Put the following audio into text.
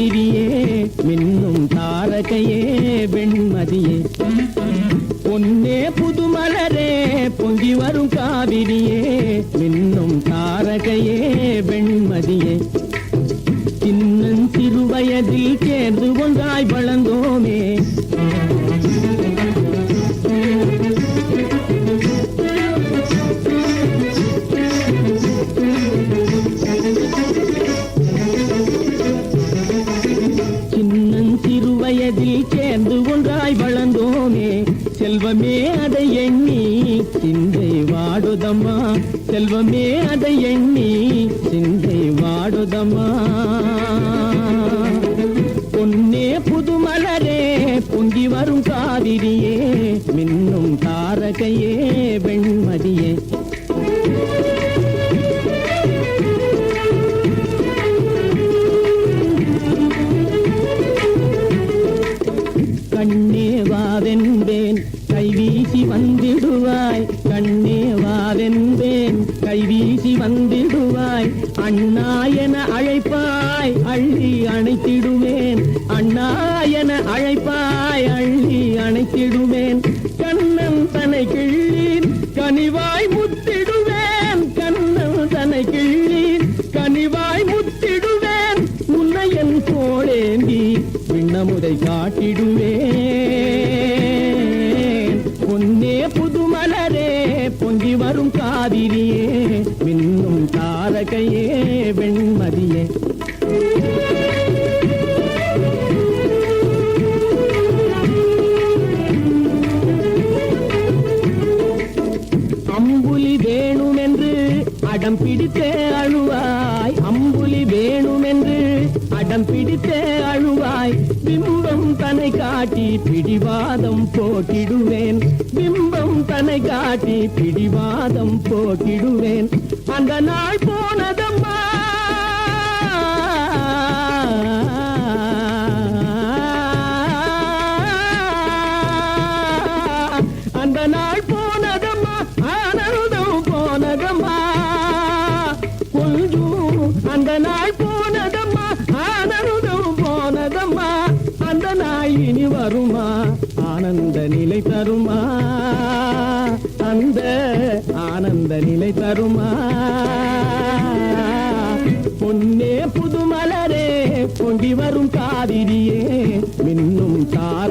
வரும் மின்னும் தாரகையே வெண்மதியே. பொன்னே புதுமலரே பொங்கி வரும் காவிரியே மின்னும் தாரகையே வெண்மதியே. சின்னன் சிறுவயதில் சேர்ந்து ஒன்றாய் வளர்ந்தோமே. சிறுவயதில் சேர்ந்து ஒன்றாய் வளர்ந்தோமே. செல்வமே அதை எண்ணி சிந்தை வாடுதம்மா. செல்வமே அதை எண்ணி சிந்தை வாடுதம்மா. பொன்னே புதுமலரே பொங்கி வரும் காவிரியே. மின்னும் தாரகையே வெண்மதியே. கைவீசி வந்திடுவாய் அண்ணா என அழைப்பாய். அள்ளி அணைத்திடுவேன். அண்ணா என அழைப்பாய். அள்ளி அணைத்திடுவேன். கண்ணன் தனை கிள்ளீன். கனிவாய் முத்திடுவேன். கண்ணன் தனை கிள்ளீன். கனிவாய் முத்திடுவேன். உன்னையன் என் தோளேந்தி விண்ணமுதை காட்டிடுவேன். பொன்னே புதுமலரே பொங்கி வரும் காவிரியே தாரகையே வெண்மதியே. அம்புலி வேணுமென்று அடம் பிடித்தே அழுவாய். அம்புலி வேணுமென்று அடம் பிடித்தே அழுவாய். பிம்பம் தன்னை காட்டி பிடிவாதம் போட்டிடுவேன் பிம்பம் தன்னை காட்டி பிடிவாதம் போட்டிடுவேன் அந்த நாள் போன வருமா? ஆனந்த நிலை தருமா? அந்த ஆனந்த நிலை தருமா? பொன்னே புதுமலரே பொங்கி வரும் காவிரியே மின்னும் தார